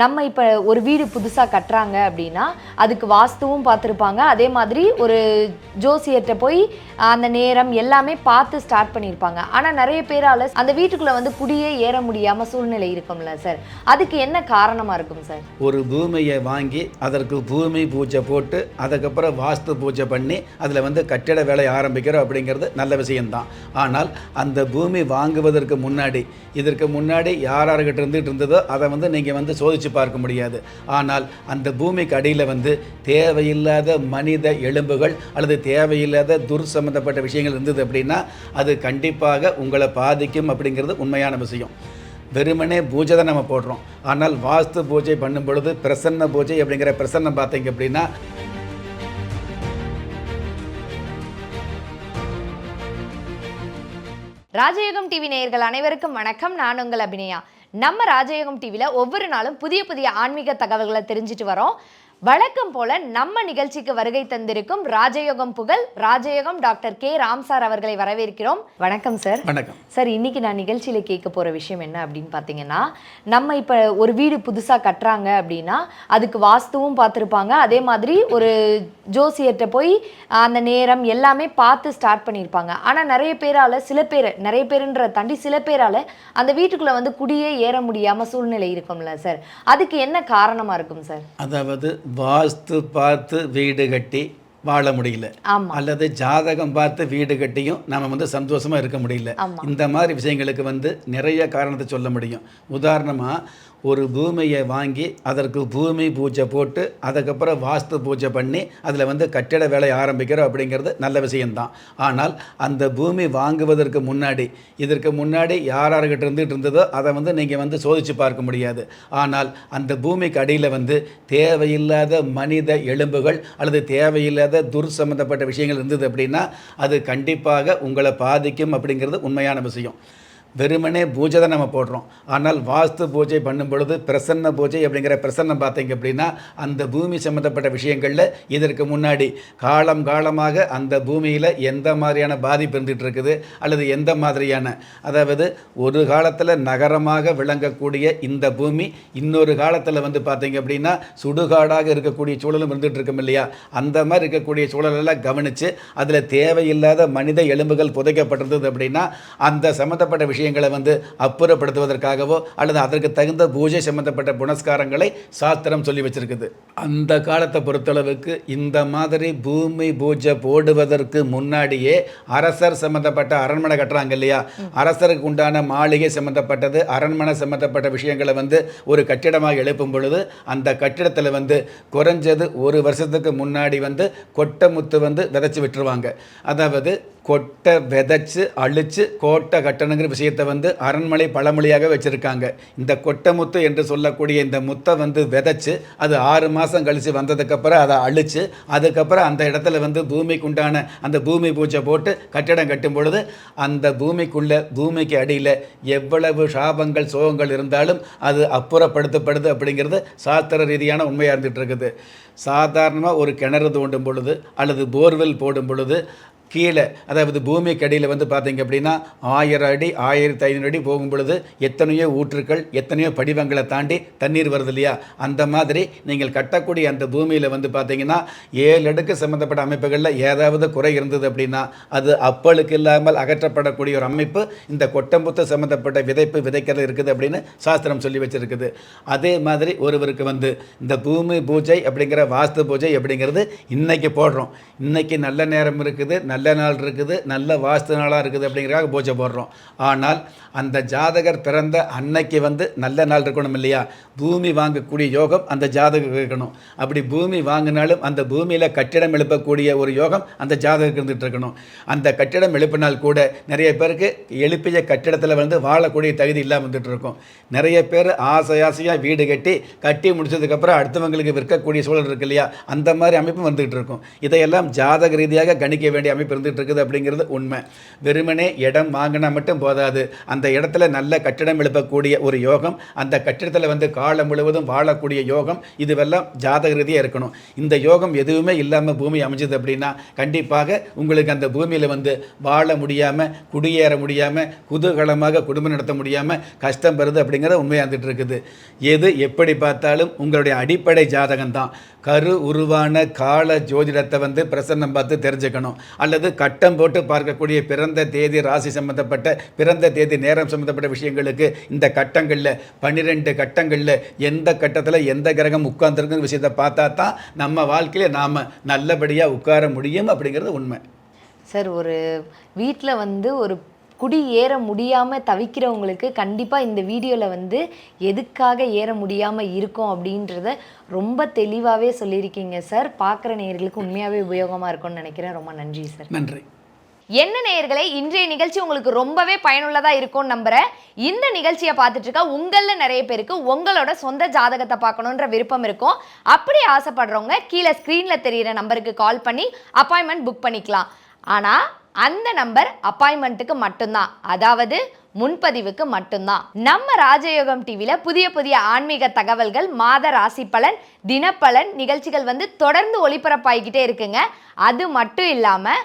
நம்ம இப்போ ஒரு வீடு புதுசாக கட்டுறாங்க அப்படின்னா அதுக்கு வாஸ்துவும் பார்த்துருப்பாங்க. அதே மாதிரி ஒரு ஜோசியர்கிட்ட போய் அந்த நேரம் எல்லாமே பார்த்து ஸ்டார்ட் பண்ணியிருப்பாங்க. ஆனால் நிறைய பேரால் அந்த வீட்டுக்குள்ளே வந்து குடியே ஏற முடியாமல் சூழ்நிலை இருக்கும்ல சார் அதுக்கு என்ன காரணமாக இருக்கும் சார் ஒரு பூமியை வாங்கி அதற்கு பூமி பூஜை போட்டு அதுக்கப்புறம் வாஸ்து பூஜை பண்ணி அதில் வந்து கட்டிட வேலை ஆரம்பிக்கிறோம் அப்படிங்கிறது நல்ல விஷயம்தான். ஆனால் அந்த பூமி வாங்குவதற்கு முன்னாடி இதற்கு முன்னாடி யார் யார்கிட்ட இருந்துகிட்டு இருந்ததோ அதை வந்து நீங்கள் வந்து யோசித்து பார்க்க முடியாது. ஆனால் அந்த பூமிக்கு அடியில் வந்து தேவையில்லாத மனித எலும்புகள் அல்லது தேவையில்லாத துர் சம்பந்தப்பட்ட விஷயங்கள் இருந்தது அப்படின்னா அது கண்டிப்பாக உங்களை பாதிக்கும் அப்படிங்கிறது உண்மையான விஷயம். வெறுமனே பூஜை தான் நம்ம போடுறோம். ஆனால் வாஸ்து பூஜை பண்ணும் பொழுது பிரசன்ன பூஜை அப்படிங்கிற பிரசன்னம் பார்த்தீங்க அப்படின்னா ராஜயோகம் டிவி நேயர்கள் அனைவருக்கும் வணக்கம். நான் உங்கள் அபிநயா. நம்ம ராஜயோகம் டிவியில் ஒவ்வொரு நாளும் புதிய புதிய ஆன்மீக தகவல்களை தெரிஞ்சுட்டு வரோம். வழக்கம் போல நம்ம நிகழ்ச்சிக்கு வருகை தந்திருக்கும் ராஜயோகம் புகழ் ராஜயோகம் டாக்டர் கே. ராம் சார் அவர்களை வரவேற்கிறோம். வணக்கம் சார். வணக்கம். சார் இன்னைக்கு நான் நிகழ்ச்சியில் கேட்க போகிற விஷயம் என்ன அப்படின்னு பார்த்தீங்கன்னா நம்ம இப்போ ஒரு வீடு புதுசாக கட்டுறாங்க அப்படின்னா அதுக்கு வாஸ்துவும் பார்த்துருப்பாங்க. அதே மாதிரி ஒரு ஜோசியர்கிட்ட போய் அந்த நேரம் எல்லாமே பார்த்து ஸ்டார்ட் பண்ணியிருப்பாங்க. ஆனால் நிறைய பேரால் சில பேர் நிறைய பேருன்ற தாண்டி சில பேரால் அந்த வீட்டுக்குள்ளே வந்து குடியே ஏற முடியாமல் சூழ்நிலை இருக்கும்ல சார். அதுக்கு என்ன காரணமாக இருக்கும் சார்? அதாவது வாஸ்து பார்த்து வீடு கட்டி வாழ முடியல. அல்லது ஜாதகம் பார்த்து வீடு கட்டியும் நம்ம வந்து சந்தோஷமா இருக்க முடியல. இந்த மாதிரி விஷயங்களுக்கு வந்து நிறைய காரணத்தை சொல்ல முடியும். உதாரணமா ஒரு பூமியை வாங்கி அதற்கு பூமி பூஜை போட்டு அதுக்கப்புறம் வாஸ்து பூஜை பண்ணி அதில் வந்து கட்டிட வேலை ஆரம்பிக்கிறோம் அப்படிங்கிறது நல்ல விஷயம்தான். ஆனால் அந்த பூமி வாங்குவதற்கு முன்னாடி இதற்கு முன்னாடி யார் யார்கிட்ட இருந்துகிட்டு இருந்ததோ அதை வந்து நீங்கள் வந்து சோதித்து பார்க்க முடியாது. ஆனால் அந்த பூமிக்கு அடியில் வந்து தேவையில்லாத மனித எலும்புகள் அல்லது தேவையில்லாத துர் சம்பந்தப்பட்ட விஷயங்கள் இருந்தது அப்படின்னா அது கண்டிப்பாக உங்களை பாதிக்கும் அப்படிங்கிறது உண்மையான விஷயம். வெறுமனே பூஜை தான் நம்ம போடுறோம். ஆனால் வாஸ்து பூஜை பண்ணும் பொழுது பிரசன்ன பூஜை அப்படிங்கிற பிரசன்னம் பார்த்தீங்க அப்படின்னா அந்த பூமி சம்மந்தப்பட்ட விஷயங்களில் இதற்கு முன்னாடி காலம் காலமாக அந்த பூமியில் எந்த மாதிரியான பாதிப்பு இருந்துகிட்டு இருக்குது அல்லது எந்த மாதிரியான? அதாவது ஒரு காலத்தில் நகரமாக விளங்கக்கூடிய இந்த பூமி இன்னொரு காலத்தில் வந்து பார்த்தீங்க அப்படின்னா சுடுகாடாக இருக்கக்கூடிய சூழலும் இருந்துகிட்டு இருக்கும் இல்லையா? அந்த மாதிரி இருக்கக்கூடிய சூழலெல்லாம் கவனித்து அதில் தேவையில்லாத மனித எலும்புகள் புதைக்கப்பட்டிருந்தது அப்படின்னா அந்த சம்மந்தப்பட்ட விஷயம் விஷயங்களை வந்து அப்புறப்படுத்துவதற்காகவோ அல்லது அதற்கு தகுந்த பூஜை சம்பந்தப்பட்ட புனஸ்காரங்களை சாஸ்திரம் சொல்லி வச்சிருக்குது. அந்த காலத்தை பொறுத்தளவுக்கு இந்த மாதிரி பூமி பூஜை போடுவதற்கு முன்னாடியே அரசர் சம்பந்தப்பட்ட அரண்மனை கட்டுறாங்க இல்லையா? அரசருக்கு உண்டான மாளிகை சம்பந்தப்பட்டது அரண்மனை சம்பந்தப்பட்ட விஷயங்களை வந்து ஒரு கட்டிடமாக எழுப்பும் பொழுது அந்த கட்டிடத்தில் வந்து குறைஞ்சது ஒரு வருஷத்துக்கு முன்னாடி வந்து கொட்டை முத்து வந்து விதைச்சி விட்டுருவாங்க. அதாவது கொட்டை விதைச்சு அழித்து கோட்டை கட்டணுங்கிற விஷயத்தை வந்து அரண்மனை பழமொழியாக வச்சுருக்காங்க. இந்த கொட்டை முத்து என்று சொல்லக்கூடிய இந்த முத்தை வந்து விதைச்சு அது ஆறு மாதம் கழித்து வந்ததுக்கப்புறம் அதை அழித்து அதுக்கப்புறம் அந்த இடத்துல வந்து பூமிக்கு உண்டான அந்த பூமி பூஜை போட்டு கட்டிடம் கட்டும் பொழுது அந்த பூமிக்குள்ளே பூமிக்கு அடியில் எவ்வளவு சாபங்கள் சோகங்கள் இருந்தாலும் அது அப்புறப்படுத்தப்படுது அப்படிங்கிறது சாஸ்திர ரீதியான உண்மையாக இருந்துகிட்டு இருக்குது. சாதாரணமாக ஒரு கிணறு தோண்டும் பொழுது அல்லது போர்வெல் போடும் பொழுது கீழே அதாவது பூமிக்கு அடியில் வந்து பார்த்தீங்க அப்படின்னா ஆயிரம் அடி ஆயிரத்தி ஐநூறு அடி போகும் பொழுது எத்தனையோ ஊற்றுக்கள் எத்தனையோ படிவங்களை தாண்டி தண்ணீர் வருது இல்லையா? அந்த மாதிரி நீங்கள் கட்டக்கூடிய அந்த பூமியில் வந்து பார்த்தீங்கன்னா ஏழு அடுக்கு சம்மந்தப்பட்ட அமைப்புகளில் ஏதாவது குறை இருந்தது அப்படின்னா அது அப்பளுக்கு இல்லாமல் அகற்றப்படக்கூடிய ஒரு அமைப்பு இந்த கொட்டம்புத்து சம்மந்தப்பட்ட விதைப்பு விதைக்கிறது இருக்குது அப்படின்னு சாஸ்திரம் சொல்லி வச்சிருக்குது. அதே மாதிரி ஒருவருக்கு வந்து இந்த பூமி பூஜை அப்படிங்கிற வாஸ்து பூஜை அப்படிங்கிறது இன்னைக்கு போடுறோம். இன்னைக்கு நல்ல நேரம் இருக்குது நல்ல நல்ல நாள் இருக்குது நல்ல வாஸ்து நாளாக இருக்குது அப்படிங்கிறக்காக பூஜை போடுறோம். ஆனால் அந்த ஜாதகர் பிறந்த அன்னைக்கு வந்து நல்ல நாள் இருக்கணும் இல்லையா? பூமி வாங்கக்கூடிய யோகம் அந்த ஜாதகம் இருக்கணும். அப்படி பூமி வாங்கினாலும் அந்த பூமியில் கட்டிடம் எழுப்பக்கூடிய ஒரு யோகம் அந்த ஜாதகம் இருந்துகிட்டு இருக்கணும். அந்த கட்டிடம் எழுப்பினால் கூட நிறைய பேருக்கு எழுப்பிய கட்டிடத்தில் வந்து வாழக்கூடிய தகுதி இல்லாமல் வந்துட்டு இருக்கும். நிறைய பேர் ஆசை ஆசையாக வீடு கட்டி கட்டி முடிச்சதுக்கப்புறம் அடுத்தவங்களுக்கு விற்கக்கூடிய சூழல் இருக்கு இல்லையா? அந்த மாதிரி அமைப்பும் வந்துகிட்டு இருக்கும். இதையெல்லாம் ஜாதக ரீதியாக கணிக்க வேண்டிய அமைப்பு அமைப்பு இருந்துகிட்டு இருக்குது அப்படிங்கிறது உண்மை. வெறுமனே இடம் வாங்கினா மட்டும் போதாது. அந்த இடத்துல நல்ல கட்டிடம் எழுப்பக்கூடிய ஒரு யோகம் அந்த கட்டிடத்தில் வந்து காலம் முழுவதும் வாழக்கூடிய யோகம் இதுவெல்லாம் ஜாதக ரீதியாக இருக்கணும். இந்த யோகம் எதுவுமே இல்லாமல் பூமி அமைஞ்சது அப்படின்னா கண்டிப்பாக உங்களுக்கு அந்த பூமியில் வந்து வாழ முடியாமல் குடியேற முடியாமல் குதூகலமாக குடும்பம் நடத்த முடியாமல் கஷ்டம் வருது அப்படிங்கிறத உண்மையாக இருக்குது எது எப்படி பார்த்தாலும் உங்களுடைய அடிப்படை ஜாதகம் தான் கரு உருவான கால ஜோதிடத்தை வந்து பிரசன்னம் பார்த்து தெரிஞ்சுக்கணும். அல்லது கட்டம் போட்டு பார்க்கக்கூடிய பிறந்த தேதி ராசி சம்பந்தப்பட்ட பிறந்த தேதி நேரம் சம்பந்தப்பட்ட விஷயங்களுக்கு இந்த கட்டங்களில் பன்னிரெண்டு கட்டங்களில் எந்த கட்டத்தில் எந்த கிரகம் உட்கார்ந்துருக்குன்னு விஷயத்தை பார்த்தா தான் நம்ம வாழ்க்கையில் நாம் நல்லபடியாக உட்கார முடியும் அப்படிங்கிறது உண்மை. சார் ஒரு வீட்டில் வந்து ஒரு குடி ஏற முடியாமல் தவிக்கிறவங்களுக்கு கண்டிப்பாக இந்த வீடியோவில் வந்து எதுக்காக ஏற முடியாமல் இருக்கும் அப்படின்றத ரொம்ப தெளிவாகவே சொல்லியிருக்கீங்க சார். பார்க்குற நேயர்களுக்கு உண்மையாகவே உபயோகமாக இருக்கும்னு நினைக்கிறேன். ரொம்ப நன்றி சார். நன்றி. என்ன நேயர்களே இன்றைய நிகழ்ச்சி உங்களுக்கு ரொம்பவே பயனுள்ளதா இருக்கும்னு நம்புறேன். இந்த நிகழ்ச்சியை பார்த்துட்டு இருக்க உங்கள நிறைய பேருக்கு உங்களோட சொந்த ஜாதகத்தை பார்க்கணுன்ற விருப்பம் இருக்கும். அப்படி ஆசைப்படுறவங்க கீழே ஸ்க்ரீன்ல தெரியிற நம்பருக்கு கால் பண்ணி அப்பாயின்மெண்ட் புக் பண்ணிக்கலாம். ஆனா அந்த நம்பர் அப்பாயின்மெண்ட்டுக்கு மட்டும்தான். அதாவது முன்பதிவுக்கு மட்டும்தான். நம்ம ராஜயோகம் டிவியில புதிய புதிய ஆன்மீக தகவல்கள் மாத ராசி பலன் தினப்பலன் நிகழ்ச்சிகள் வந்து தொடர்ந்து ஒளிபரப்பாகிக்கிட்டே இருக்குங்க. அது மட்டும் இல்லாமல்